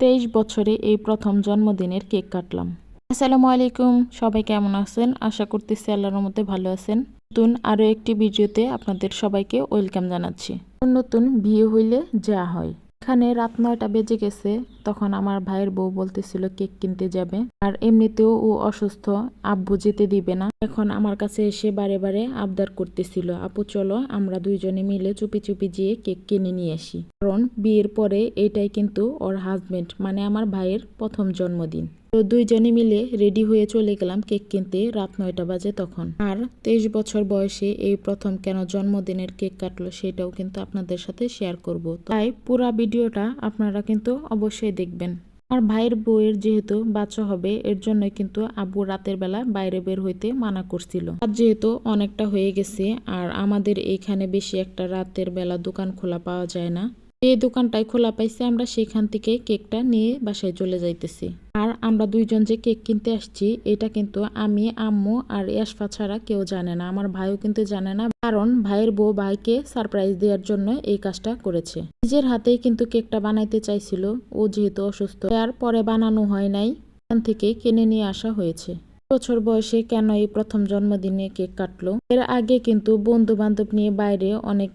তেইশ বছরে এই প্রথম জন্মদিনের কেক কাটলাম। আসসালামু আলাইকুম, সবাই কেমন আছেন? আশা করতেছি আল্লাহর মধ্যে ভালো আছেন। নতুন আরও একটি ভিডিওতে আপনাদের সবাইকে ওয়েলকাম জানাচ্ছি। নতুন বিয়ে হইলে যা হয়। এখানে রাত নয়টা বেজে গেছে, তখন আমার ভাইয়ের বউ বলতেছিল কেক কিনতে যাবে। আর এমনিতেও ও অসুস্থ, আব্বু যেতে দিবে না। এখন আমার কাছে এসে বারে বারে আবদার করতেছিল, আপু, চলো, আমরা দুইজনে মিলে চুপি চুপি যেয়ে কেক কিনে নিয়ে আসি। কারণ বিয়ের পরে এটাই কিন্তু ওর হাজবেন্ড মানে আমার ভাইয়ের প্রথম জন্মদিন। তো দুইজনে মিলে রেডি হয়ে চলে গেলাম কেক কিনতে রাত নয়টা বাজে তখন। আর তেইশ বছর বয়সে এই প্রথম কেন জন্মদিনের কেক কাটলো সেটাও কিন্তু আপনাদের সাথে শেয়ার করব। তাই পুরা ভিডিওটা আপনারা কিন্তু অবশ্যই দেখবেন। আর ভাইয়ের বউয়ের যেহেতু বাচ্চা হবে, এর জন্য কিন্তু আব্বু রাতের বেলা বাইরে বের হইতে মানা করছিল। আর যেহেতু অনেকটা হয়ে গেছে, আর আমাদের এইখানে বেশি একটা রাতের বেলা দোকান খোলা পাওয়া যায় না। যে দোকানটায় খোলা পাইছে, আমরা সেখান থেকে কেকটা নিয়ে বাসায় চলে যাইতেছি। আর আমরা দুইজন যে কেক কিনতে আসছি, এটা কিন্তু আমি, আম্মু আর ইয়াসফা ছাড়া কেউ জানে না। আমার ভাইও কিন্তু জানে না, কারণ ভাইয়ের বউ ভাইকে সারপ্রাইজ দেওয়ার জন্য এই কাজটা করেছে। নিজের হাতেই কিন্তু কেকটা বানাইতে চাইছিল, ও যেহেতু অসুস্থ আর পরে বানানো হয় নাই এখান থেকে কিনে নিয়ে আসা হয়েছে। বছর বয়সে কেন এই প্রথম জন্মদিনে কেক কাটলো? এর আগে কিন্তু বন্ধু বান্ধব নিয়ে বাইরে অনেক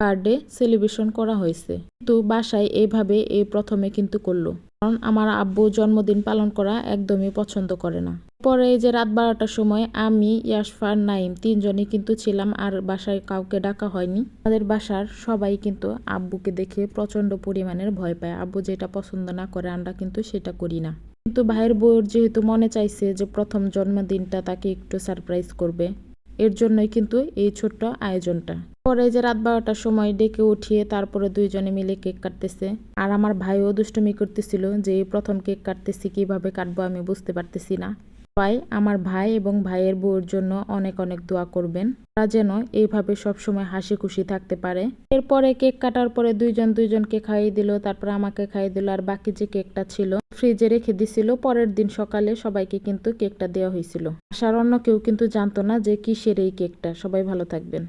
বার্থডে সেলিব্রেশন করা হয়েছে। কিন্তু বাসায় এইভাবে এই প্রথমে কিন্তু করল। কারণ আমার আব্বু জন্মদিন পালন করা একদমই পছন্দ করে না। পরে যে রাত বারোটার সময় আমি, ইয়াসফার, নাইম তিনজনই কিন্তু ছিলাম আর বাসায় কাউকে ডাকা হয়নি। আমাদের বাসার সবাই কিন্তু আব্বুকে দেখে প্রচণ্ড পরিমাণের ভয় পায়। আব্বু যেটা পছন্দ না করে, আমরা কিন্তু সেটা করি না। কিন্তু ভাইয়ের বউয়ের যেহেতু মনে চাইছে যে প্রথম জন্মদিনটা তাকে একটু সারপ্রাইজ করবে এর জন্যই কিন্তু এই ছোট্ট আয়োজনটা। পরে যে রাত বারোটার সময় ডেকে উঠিয়ে তারপরে দুইজনে মিলে কেক কাটতেছে। আর আমার ভাইও দুষ্টুমি করতেছিল যে প্রথম কেক কাটতেছি, কীভাবে কাটবো আমি বুঝতে পারতেছি না। সবাই আমার ভাই এবং ভাইয়ের বউর জন্য অনেক অনেক দোয়া করবেন। তারা যেন এইভাবে সবসময় হাসি খুশি থাকতে পারে। এরপরে কেক কাটার পরে দুইজন দুইজনকে খাইয়ে দিল, তারপর আমাকে খাইয়ে দিল, আর বাকি যে কেকটা ছিল ফ্রিজে রেখে দিছিল, পরের দিন সকালে সবাইকে কিন্তু কেকটা দেওয়া হয়েছিল। আসার অন্য কেউ কিন্তু জানতো না যে কিসের এই কেকটা। সবাই ভালো থাকবেন।